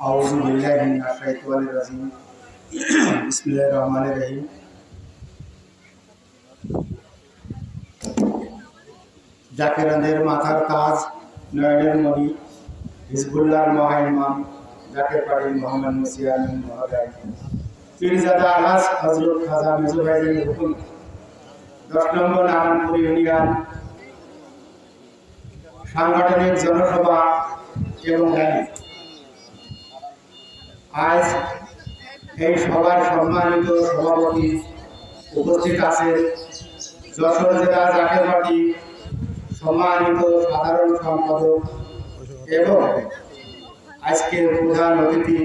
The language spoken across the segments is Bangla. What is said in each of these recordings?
أعوذ بالله من الشيطان الرجيم بسم الله الرحمن الرحيم জাকেরাদের মাথার তাজ নয়নের মণি হিজবুল্লাহর মহাইমাম জাকের পাড়ি মোহাম্মদ মুসিয়ান মহোদয় পীরজাদা আলাস হজরত খাজা মেজুভাইদের হুকুম দশ নম্বর নারায়ণপুর ইউনিয়ন সাংগঠনিক জনসভা এবং র্যালি আজ এই সভার সম্মানিত সভাপতি উপস্থিত আছেন। যশোর জেলা জাকের পার্টি সম্মানিত সাধারণ সম্পাদক এবং আজকের প্রধান অতিথি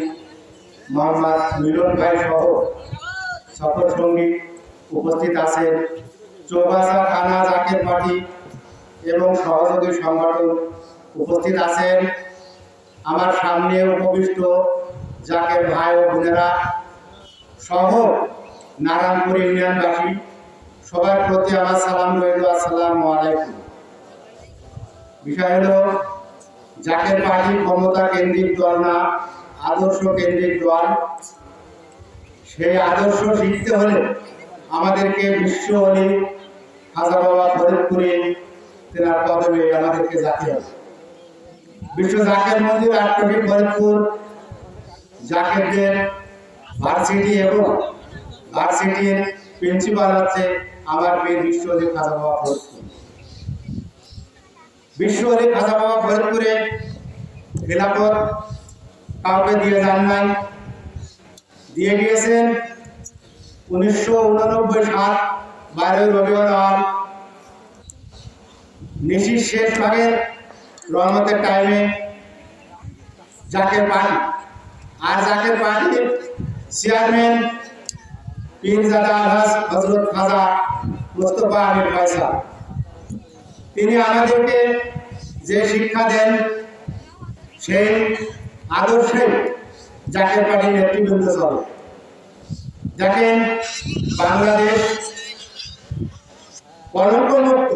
মোহাম্মদ মিলন ভাই সহ সকল সঙ্গী উপস্থিত আছেন। চৌবাসা থানা জাকের পার্টি এবং সহযোগী সংগঠন উপস্থিত আছেন। আমার সামনে উপবিষ্ট জাকের ভাই ও বোনেরা সহ নারায়ণপুর ইউনিয়নবাসী সবার প্রতি আমার সালাম রইল, আসসালামু আলাইকুম। বিষয় হলো জাকের পার্টি ক্ষমতা কেন্দ্রিক দল না, আদর্শ কেন্দ্রিক দল, সেই আদর্শ শিখতে হলে আমাদেরকে বিশ্ব অলি খাজা বাবা ফরিদপুরে তেনার কদমে আমাদেরকে যেতে হবে। বিশ্ব জাকের মন্দির আটটি ফরিদপুর জাকেরদের ভার্সিটি এবং ভার্সিটির প্রিন্সিপাল আছে আমার মেয়ে বিশ্ব অলি খাজা ফরিদপুর বিশ্ব অলি খাজা ফরিদপুরে খেলাপথ কাউকে দিয়ে যান নাই। দিয়ে গিয়েছেন উনিশশো উননব্বই সাল বারোই রবিবার নিশির শেষ ভাগের রহমতের টাইমে জাকের পানি। আর জাকের পানির চেয়ারম্যান পীরজাদা আলহাস হজরত খাজা মোস্তফা তিনি আমাদেরকে যে শিক্ষা দেন, সেই আদর্শে পার্টির নেতৃবৃন্দ চলে দেখেন, বাংলাদেশ কলঙ্ক মুক্ত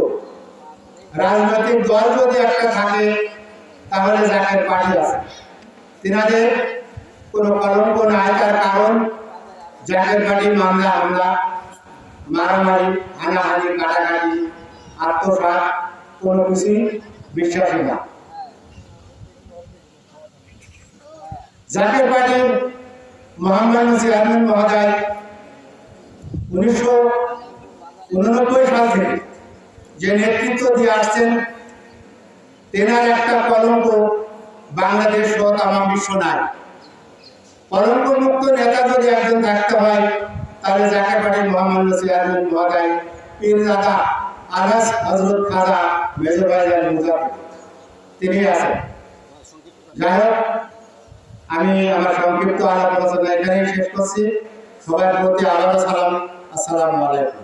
রাজনৈতিক দল যদি একটা থাকে, তাহলে জাকের পার্টি আছে কোনো কলঙ্ক নাই তার কারণ, জাকের পার্টি মামলা, হামলা, মারামারি, হানাহানি, কাটাকাটি আত্মসাৎ কোনো কিছুই বিশ্বাসী না। জাতীয় পার্টির মোহাম্মদ চেয়ারম্যান মহোদয় উনিশশো উননব্বই সাল থেকে যে নেতৃত্ব দিয়ে আসছেন, তেনার একটা কলঙ্ক বাংলাদেশ সহ তামাম বিশ্ব নাই। কলঙ্ক মুক্ত নেতা যদি একজন থাকতে হয়, তাহলে জাতীয় পার্টির মোহাম্মদ চেয়ারম্যান মহোদয় পীরজাদা আলাস হজরত খাজা আসসালামু আলাইকুম।